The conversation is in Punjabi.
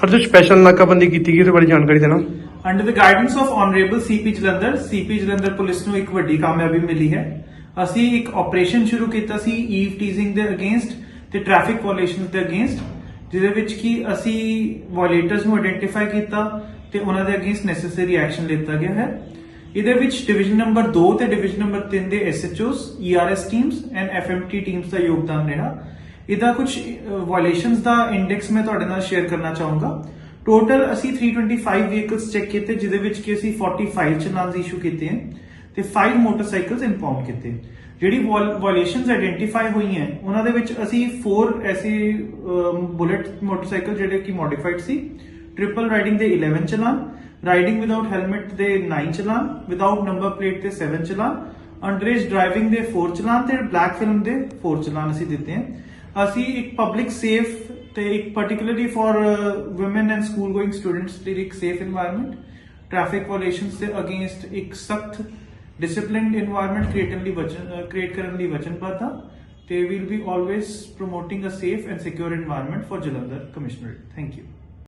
ਸਰ ਜੋ ਸਪੈਸ਼ਲ ਨਾਕਾਬੰਦੀ ਕੀਤੀ ਗਈ, ਉਹਦੇ ਬਾਰੇ ਜਾਣਕਾਰੀ ਦੇਣਾ। Under the guidance of honourable CP Jalandhar CP Jalandhar police ਨੂੰ ਇੱਕ ਵੱਡੀ ਕਾਮਯਾਬੀ ਮਿਲੀ ਹੈ। ਅਸੀਂ ਇੱਕ ਆਪਰੇਸ਼ਨ ਸ਼ੁਰੂ ਕੀਤਾ ਸੀ ਈਵ ਟੀਜ਼ਿੰਗ ਦੇ ਅਗੇਂਸਟ ਤੇ ਟ੍ਰੈਫਿਕ ਵਾਇਓਲੇਸ਼ਨਸ ਦੇ ਅਗੇਂਸਟ ਜਿਹਦੇ ਵਿੱਚ ਕੀ ਅਸੀਂ ਵਾਇਓਲੇਟਰਸ ਨੂੰ ਆਇਡੈਂਟੀਫਾਈ ਕੀਤਾ ਤੇ ਉਹਨਾਂ ਦੇ ਅਗੇਂਸਟ ਨੈਸੈਸਰੀ ਐਕਸ਼ਨ ਲਿੱਤਾ ਗਿਆ ਹੈ। ਇਹਦੇ ਵਿੱਚ ਡਿਵੀਜ਼ਨ ਨੰਬਰ 2 ਤੇ ਡਿਵੀਜ਼ਨ ਨੰਬਰ 3 ਦੇ SHOs ERS teams and FMT teams ਦਾ ਯੋਗਦਾਨ ਰਿਹਾ। ਇਹਦਾ ਕੁਝ ਵਾਇਓਲੇਸ਼ਨਸ ਦਾ ਇੰਡੈਕਸ ਮੈਂ ਤੁਹਾਡੇ ਨਾਲ ਸ਼ੇਅਰ ਕਰਨਾ ਚਾਹੂੰਗਾ। ਟੋਟਲ ਅਸੀਂ 325 ਵਹੀਕਲਸ ਚੈੱਕ ਕੀਤੇ, ਜਿਹਦੇ ਵਿੱਚ ਕਿ ਅਸੀਂ 45 ਚਲਾਨਸ ਇਸ਼ੂ ਕੀਤੇ ਹਨ ਤੇ 5 ਮੋਟਰਸਾਈਕਲਸ ਇੰਪਾਊਂਡ ਕੀਤੇ। ਜਿਹੜੀ ਵਾਇਓਲੇਸ਼ਨਸ ਆਇਡੈਂਟੀਫਾਈ ਹੋਈਆਂ ਉਹਨਾਂ ਦੇ ਵਿੱਚ ਅਸੀਂ 4 ਐਸੇ ਬੁਲੇਟ ਮੋਟਰਸਾਈਕਲ ਜਿਹੜੇ ਕਿ ਮੋਡੀਫਾਈਡ ਸੀ ਟ੍ਰਿਪਲ ਰਾਈਡਿੰਗ ਦੇ 11 ਚਲਾਨ ਰਾਈਡਿੰਗ ਵਿਦਆਊਟ ਹੈਲਮਟ ਦੇ 9 ਚਲਾਨ ਵਿਦਆਊਟ ਨੰਬਰ ਪਲੇਟ ਤੇ 7 ਚਲਾਨ ਅੰਡਰੇਜ ਡਰਾਈਵਿੰਗ ਦੇ 4 ਚਲਾਨ ਤੇ ਬਲੈਕ ਫਿਲਮ ਦੇ 4 ਚਲਾਨ ਅਸੀਂ ਦਿੱਤੇ ਹਨ ਅਸੀਂ ਇੱਕ ਪਬਲਿਕ ਸੇਫ ਤੇ ਇੱਕ particularly for women and school going students ਲਈ ਇੱਕ ਸੇਫ এনवायरमेंट ਟ੍ਰੈਫਿਕ ਵਾਇਲੇਸ਼ਨਸ ਦੇ ਅਗੇਂਸਟ ਇੱਕ ਸਖਤ ਡਿਸਪਲਿਨਡ এনवायरमेंट ਕ੍ਰੀਏਟਨ ਲਈ ਵਚਨ ਕ੍ਰੀਏਟ ਕਰਨ ਲਈ ਵਚਨਬੱਧ ਹਾਂ ਤੇ will be always promoting a safe and secure environment for Jalandhar commissioner thank you